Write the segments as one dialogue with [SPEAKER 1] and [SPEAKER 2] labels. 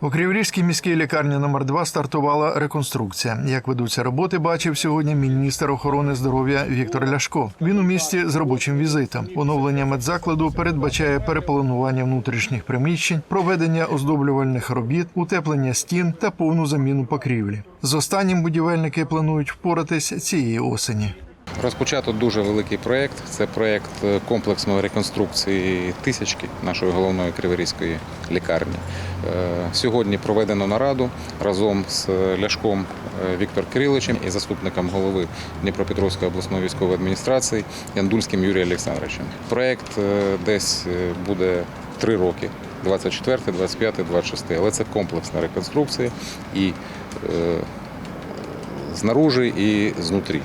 [SPEAKER 1] У Криворізькій міській лікарні номер 2 стартувала реконструкція. Як ведуться роботи, бачив сьогодні міністр охорони здоров'я Віктор Ляшко. Він у місті з робочим візитом. Оновлення медзакладу передбачає перепланування внутрішніх приміщень, проведення оздоблювальних робіт, утеплення стін та повну заміну покрівлі. З останнім будівельники планують впоратись цієї осені.
[SPEAKER 2] Розпочато дуже великий проєкт. Це проєкт е, комплексної реконструкції тисячки нашої головної криворізької лікарні. Е, Сьогодні проведено нараду разом з Ляшком е, Віктором Кириловичем і заступником голови Дніпропетровської обласної військової адміністрації Яндульським Юрієм Олександровичем. Проєкт десь буде три роки. 24, 25, 26. Але це комплексна реконструкція і знаружи і знутрі.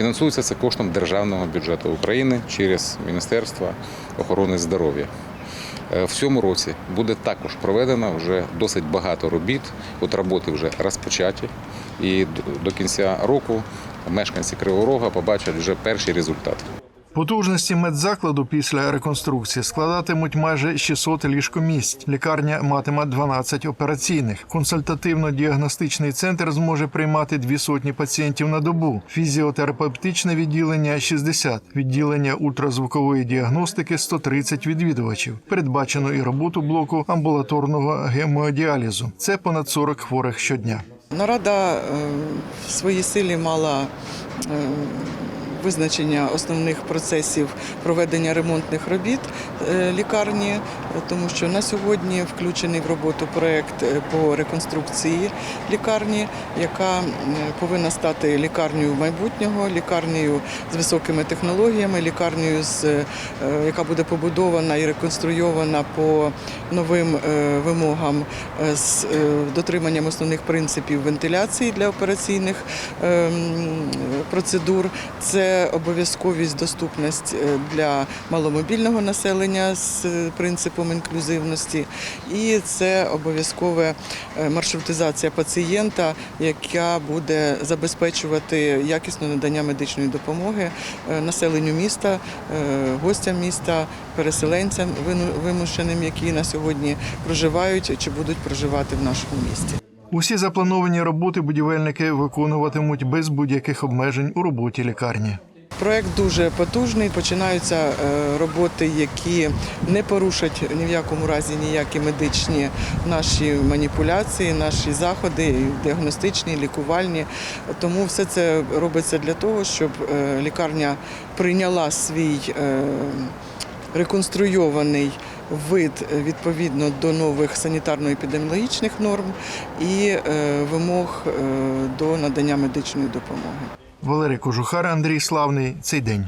[SPEAKER 2] Фінансується це коштом державного бюджету України через Міністерство охорони здоров'я. Е, В цьому році буде також проведено вже досить багато робіт. От роботи вже розпочаті, і до кінця року мешканці Кривого Рога побачать вже перші результати.
[SPEAKER 1] Потужності медзакладу після реконструкції складатимуть майже 600 ліжкомісць. Лікарня матиме 12 операційних. Консультативно-діагностичний центр зможе приймати дві сотні пацієнтів на добу. Фізіотерапевтичне відділення 60, відділення ультразвукової діагностики 130 відвідувачів. Передбачено і роботу блоку амбулаторного гемодіалізу. Це понад 40 хворих щодня.
[SPEAKER 3] Нарада е, в своїй силі мала е, визначення основних процесів проведення ремонтних робіт е, лікарні, тому що на сьогодні включений в роботу проект е, по реконструкції лікарні, яка повинна стати лікарнею майбутнього, лікарнею з високими технологіями, лікарнею, е, яка буде побудована і реконструйована по новим вимогам з дотриманням основних принципів вентиляції для операційних е, процедур. Це обов'язковість, доступність е, для маломобільного населення з е, принципом інклюзивності, і це обов'язкове е, маршрутизація пацієнта, яка буде забезпечувати якісне надання медичної допомоги населенню міста, гостям міста, переселенцям вимушеним, які на сьогодні проживають чи будуть проживати в нашому місті.
[SPEAKER 1] Усі заплановані роботи будівельники виконуватимуть без будь-яких обмежень у роботі лікарні.
[SPEAKER 3] Проект дуже потужний. Починаються е, роботи, які не порушать ні в якому разі ніякі медичні наші маніпуляції, наші заходи, діагностичні, лікувальні. Тому все це робиться для того, щоб е, лікарня прийняла свій е, реконструйований вид е, відповідно до нових санітарно-епідеміологічних норм і е, вимог е, до надання медичної допомоги.
[SPEAKER 1] Валерій Кожухар, Андрій Славний. Цей день.